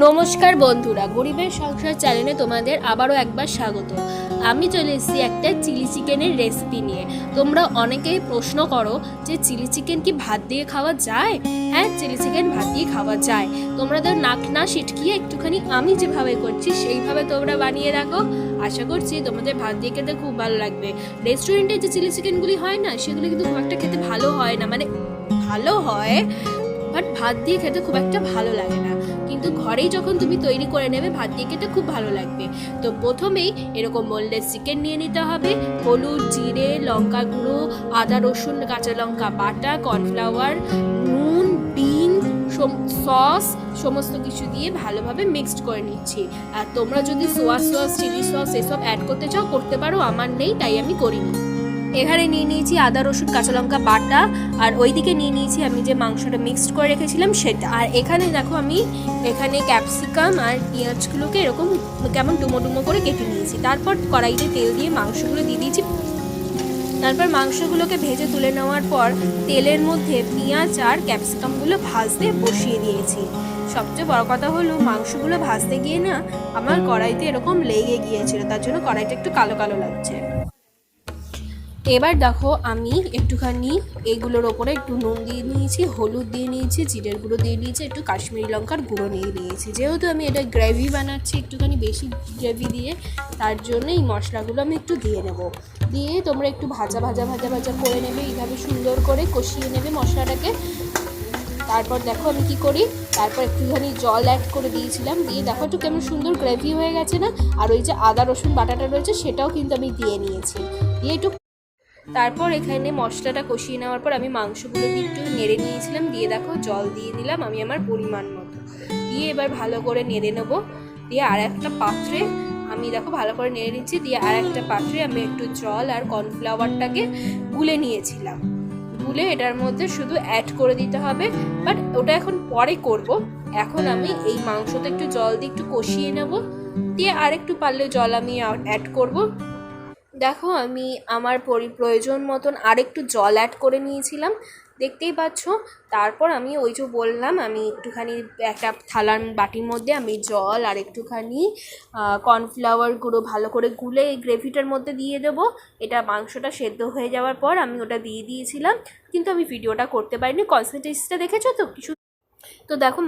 নমস্কার বন্ধুরা, গরিবের সংসার চ্যানেলে তোমাদের আবারও একবার স্বাগত। আমি চলে এসেছি একটা চিলি চিকেনের রেসিপি নিয়ে। তোমরা অনেকেই প্রশ্ন করো যে চিলি চিকেন কি ভাত দিয়ে খাওয়া যায়? হ্যাঁ চিলি চিকেন ভাত দিয়ে খাওয়া যায়। তোমরা তো নাক না সিটকিয়ে একটুখানি আমি যেভাবে করছি, সেইভাবে তোমরা বানিয়ে রাখো আশা করছি তোমাদের ভাত দিয়ে খেতে খুব ভালো লাগবে। রেস্টুরেন্টে যে চিলি চিকেনগুলি হয় না, সেগুলি কিন্তু খুব একটা খেতে ভালো হয় না। মানে ভালো হয় বাট ভাত দিয়ে খেতে খুব একটা ভালো লাগে না। কিন্তু ঘরেই যখন তুমি তৈরি করে নেবে, ভাত দিয়ে খেতে খুব ভালো লাগবে। তো প্রথমেই এরকম মোল্ডের চিকেন নিয়ে নিতে হবে। হলুদ, জিরে, লঙ্কা গুঁড়ো, আদা, রসুন, কাঁচা লঙ্কা বাটা কর্নফ্লাওয়ার নুন বিন সস সমস্ত কিছু দিয়ে ভালোভাবে মিক্সড করে নিচ্ছি। আর তোমরা যদি সোয়া সস চিলি সস এসব অ্যাড করতে চাও, করতে পারো। আমার নেই, তাই আমি করিনি। এখানে নিয়ে নিয়েছি আদা, রসুন, কাঁচা লঙ্কা বাটা, আর ওইদিকে নিয়ে নিয়েছি আমি যে মাংসটা মিক্সড করে রেখেছিলাম সেটা। আর এখানে দেখো আমি এখানে ক্যাপসিকাম আর পেঁয়াজগুলোকে এরকম কেমন ডুমো ডুমো করে কেটে নিয়েছি। তারপর কড়াইতে তেল দিয়ে মাংসগুলো দিয়ে দিয়েছি। তারপর মাংসগুলোকে ভেজে তুলে নেওয়ার পর তেলের মধ্যে পেঁয়াজ আর ক্যাপসিকামগুলো ভাজতে বসিয়ে দিয়েছি। সবচেয়ে বড় কথা হলো মাংসগুলো ভাজতে গিয়ে না আমার কড়াইতে এরকম লেগে গিয়েছিল, তার জন্য কড়াইটা একটু কালো কালো লাগছে। এবার দেখো আমি একটুখানি এগুলোর ওপরে একটু নুন দিয়ে নিয়েছি, হলুদ দিয়ে নিয়েছি, জিরের গুঁড়ো দিয়ে নিয়েছি, একটু কাশ্মীরি লঙ্কার গুঁড়ো নিয়ে নিয়েছি। যেহেতু আমি এটা গ্রেভি বানাচ্ছি, একটুখানি বেশি গ্রেভি দিয়ে, তার জন্য এই মশলাগুলো আমি একটু দিয়ে নেব। দিয়ে তোমরা একটু ভাজা ভাজা ভাজা ভাজা করে নেবে, এইভাবে সুন্দর করে কষিয়ে নেবে মশলাটাকে। তারপর দেখো আমি কি করি, তারপর একটুখানি জল অ্যাড করে দিয়েছিলাম। দিয়ে দেখো একটু কেমন সুন্দর গ্রেভি হয়ে গেছে না? আর ওই যে আদা রসুন বাটাটা রয়েছে, সেটাও কিন্তু আমি দিয়ে নিয়েছি। দিয়ে একটু তারপর এখানে মশলাটা কষিয়ে নেওয়ার পর আমি মাংসগুলো একটু নেড়ে নিয়েছিলাম দিয়ে দেখো জল দিয়ে দিলাম আমি আমার পরিমাণ মতো। দিয়ে এবার ভালো করে নেড়ে নেব। দিয়ে আর একটা পাত্রে আমি দেখো ভালো করে নেড়ে নিচ্ছি, দিয়ে আর একটা পাত্রে আমি একটু জল আর কর্নফ্লাওয়ারটাকে গুলে নিয়েছিলাম। গুলে এটার মধ্যে শুধু অ্যাড করে দিতে হবে বাট ওটা এখন পরে করব। এখন আমি এই মাংসটা একটু জল দিয়ে একটু কষিয়ে নেব। দিয়ে আর একটু পারলে জল আমি অ্যাড করব। দেখো, আমি আমার পরি প্রয়োজন মতন আরেকটু জল অ্যাড করে নিয়েছিলাম, দেখতেই পাচ্ছ? তারপর আমি ওই যে বললাম, আমি একটুখানি একটা থালার বাটির মধ্যে আমি জল আর একটুখানি কর্নফ্লাওয়ার গুঁড়ো ভালো করে গুলে এই গ্রেভিটার মধ্যে দিয়ে দেবো। এটা মাংসটা সেদ্ধ হয়ে যাওয়ার পর আমি ওটা দিয়ে দিয়েছিলাম, কিন্তু আমি ভিডিওটা করতে পারিনি। কনসেন্ট্রেসিটা দেখেছ তো? কিছু তো দেখো